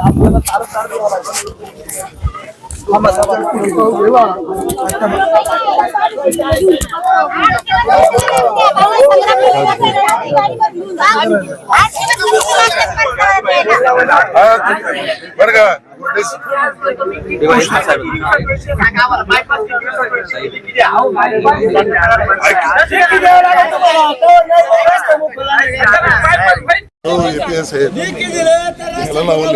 आपल्याला बरं का हो। येते साहेब लावलं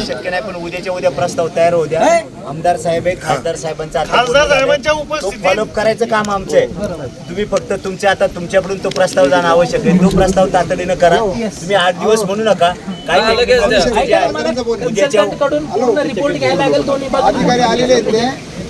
शक्य नाही पण उद्याच्या उद्या प्रस्ताव तयार होऊ द्या. आमदार साहेब आहे खासदार साहेबांचा फॉलोअप करायचं काम आमचं आहे. तुम्ही फक्त तुमच्या आता तुमच्याकडून तो प्रस्ताव जाणं आवश्यक आहे. तो प्रस्ताव तातडीनं करा. तुम्ही आठ दिवस म्हणू नका. काय उद्याच्या रिपोर्ट घ्यायला लागेल दोन्ही बाजू अधिकारी आलेले आहेत ते.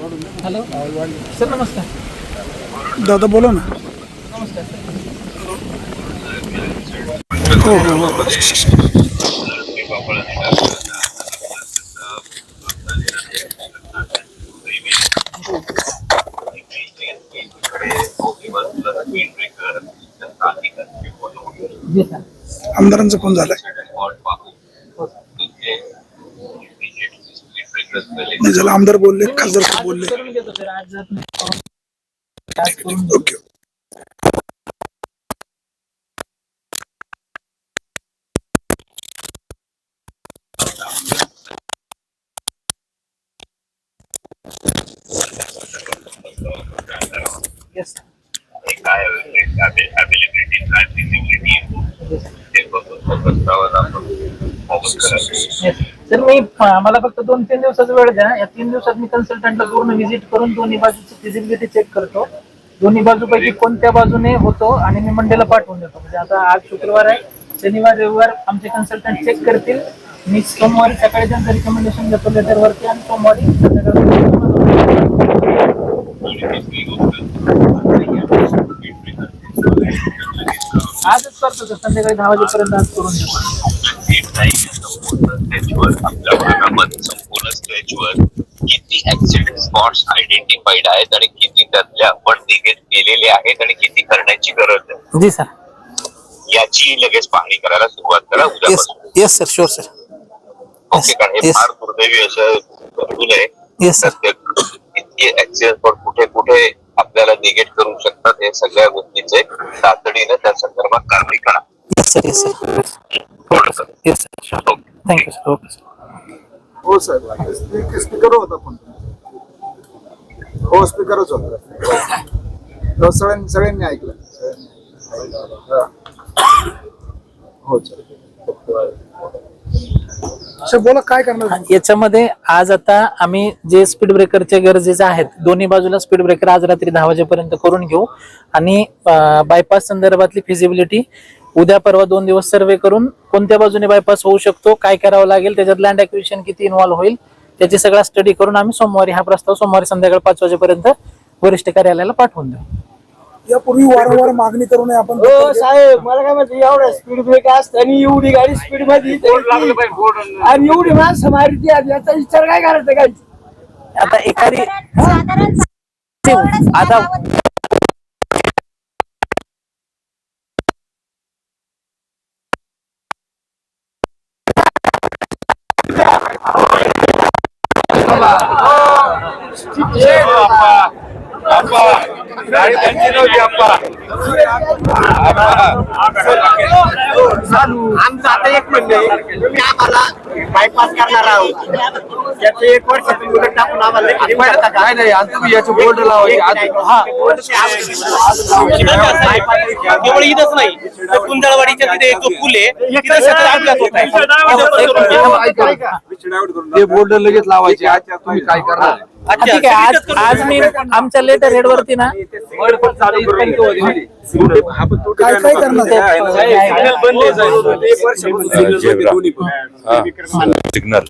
हॅलो. सर नमस्कार. दादा बोला ना. जी सर. आमदारांचा फोन झालाय? नाही झालं आमदार बोलले खासदार साहेब बोलले. करून ओके येस काय फिजिबिलिटी ते बघून आपण करायचं सर मी मला फक्त दोन तीन दिवसाचा वेळ द्या. या तीन दिवसात मी कन्सल्टंटला पूर्ण व्हिजिट करून दोन्ही बाजूची फिजिबिलिटी चेक करतो. दोन्ही बाजूपैकी कोणत्या बाजूने होतो आणि मी मंडेला पाठवून देतो. म्हणजे आता आज शुक्रवार आहे शनिवार रविवार आमचे कन्सल्टंट चेक करतील. मी सोमवारी सकाळी त्यांचं रिकमेंडेशन देतो लेटरवरती आणि सोमवारी आजच करतो संध्याकाळी दहा वाजेपर्यंत आज करून देतो. स्टेजवर आपल्या संपूर्ण स्टेजवर किती ऍक्सिडेंट स्पॉट्स आयडेंटिफाईड आहेत आणि किती त्यातले आपण निगेट केलेले आहेत आणि किती करण्याची गरज आहे? जी सर. याची लगेच पाहणी करायला सुरुवात करा उद्यापासून. Yes sir sure sir okay कारण हे. फार दुर्दैवी असं घडून आहे. इतके ऍक्सिडेंट स्पॉट कुठे कुठे आपल्याला निगेट करू शकतात हे सगळ्या गोष्टीचे तातडीनं त्या संदर्भात कारवाई करा. Yes sir yes sir yes sir thank you sir okay sir हो साहेब. स्पीक- स्पीकर होता पण. हो स्पीकरच होता. हो, सगळ्यांनी सगळ्यांनी ऐकलं. हा. हो साहेब बोला काय करणार? याच्यामध्ये आज आता आम्ही जे स्पीड ब्रेकरचे गरजेचे आहेत दोन्ही बाजूला स्पीड ब्रेकर आज रात्री दहा वाजेपर्यंत करून घेऊ. आणि बायपास संदर्भातली फिजिबिलिटी उद्या परवा दोन दिवस सर्वे करून कोणत्या बाजूने बायपास होऊ शकतो काय करावं लागेल त्याच्यात लँड ऍक्विशन किती इन्व्हॉल्व्ह होईल त्याची सगळा स्टडी करून आम्ही सोमवारी हा प्रस्ताव सोमवारी संध्याकाळी पाच वाजेपर्यंत वरिष्ठ कार्यालयाला पाठवून देऊ. यापूर्वी वारंवार मागणी करून आपण हो साहेब मला काय म्हणते एवढा स्पीड ब्रेक असतं आणि एवढी गाडी स्पीडमध्ये आणि एवढी माणसं मारती याचा विचार काय करायचा काय आता एखादी आता आमचं आता एक म्हणणं आहे तुम्ही आम्हाला बायपास करणार आहोत त्याचं एक वर्ष तुम्ही उलट टाकून आम्हाला काय लेखी देऊ शकता का? हा. केवळ इथंच नाही तर कुंदळवाडीच्या तिथे एक जो पूल आहे तिथे सगळं होत आहे. ते बोर्ड लगेच लावायचे आज तुम्ही काय करणार ठीक आहे. आज आज मी आमच्या लेटर हेड वरती ना काय काय करणार? सिग्नल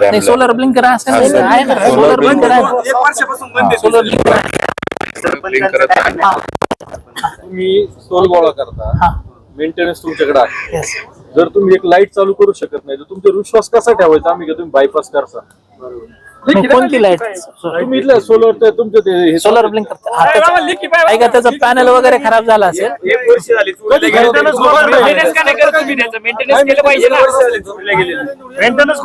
नाही सोलर ब्लिंकर आहे ना सोलर ब्लिंकर आहे. सोलर ब्लिंकर तुम्ही टोल गोळा करता. मेंटेनन्स तुमच्याकडे आहे. जर तुम्ही एक लाइट चालू करू शकत नाही तर तुमचा विश्वास कसा ठेवायचा? आम्ही का तुम्ही बायपास कोणती लाइट तुम्ही इथलं सोलर तर तुमचं ते हे सोलर ब्लिंकर ऐका त्याचा पॅनल वगैरे खराब झाला असेल. कधी? मेंटेनन्स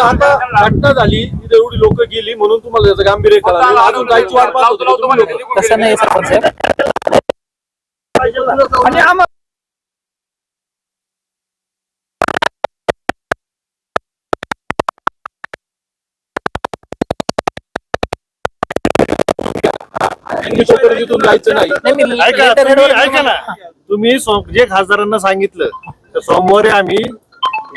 आता घटना झाली इथे एवढी लोक गेली म्हणून तुम्हाला त्याचं गांभीर्य कळालं. अजून जायची वाट पाहत होते. तसं नाही सरपंच जायचं नाही ऐका लेटर हेड तुम्ही ऐका ना. तुम्ही सो- जे खासदारांना सांगितलं तर सोमवारी आम्ही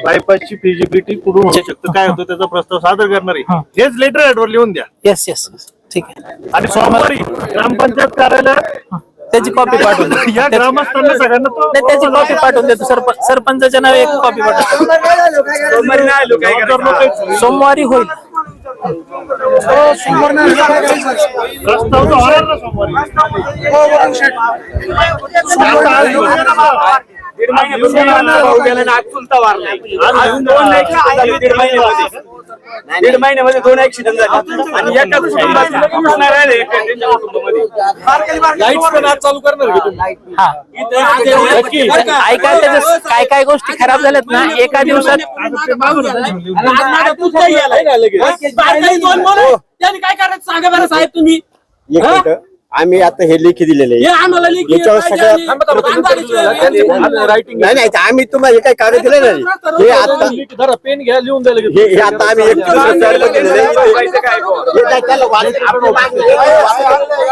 बायपासची फिजिबिलिटी कुठून होऊ शकतं काय होतं त्याचा प्रस्ताव सादर करणार आहे. हेच लेटर हेडवर लिहून द्या. येस येस ठीक आहे. आणि सोमवारी ग्रामपंचायत कार्यालयात त्याची कॉपी पाठवून दे. या ग्रामस्थांना सगळ्यांना तो- नाही त्याची कॉपी पाठवून देतो सरपंच सरपंचाच्या नावे एक कॉपी पाठवतो जबाबदार लोक आहेत. सोमवारी होईल ना सोमवारी आता आज ना ना. दीड महिन्यामध्ये दोन ऍक्सिडेंट झाले आणि एका कुटुंबात पुरुष नाही राहिले त्यांच्या कुटुंबामध्ये लाईट्स पण आज चालू करणार का तुम्ही हा ऐका त्याच्या काय काय गोष्टी खराब झाल्यात ना एका दिवसात काय करायचं सांगा बरं साहेब तुम्ही. आम्ही आता हे लेखी दिलेले हे आम्हाला लेखी याच्यावर पाहिजे सगळं- आणि थांबा, थांबा, आमदारीची त्यांचे- त्यांचे रायटिंग नाही नाही आम्ही तुम्हाला हे काही कागद दिले नाही. हे आता पेन घ्या लिहून द्यायला हे हे आता आम्ही एक दिवस चालू केलेलं आहे. हे काय त्याला वाच- आपलं वाच-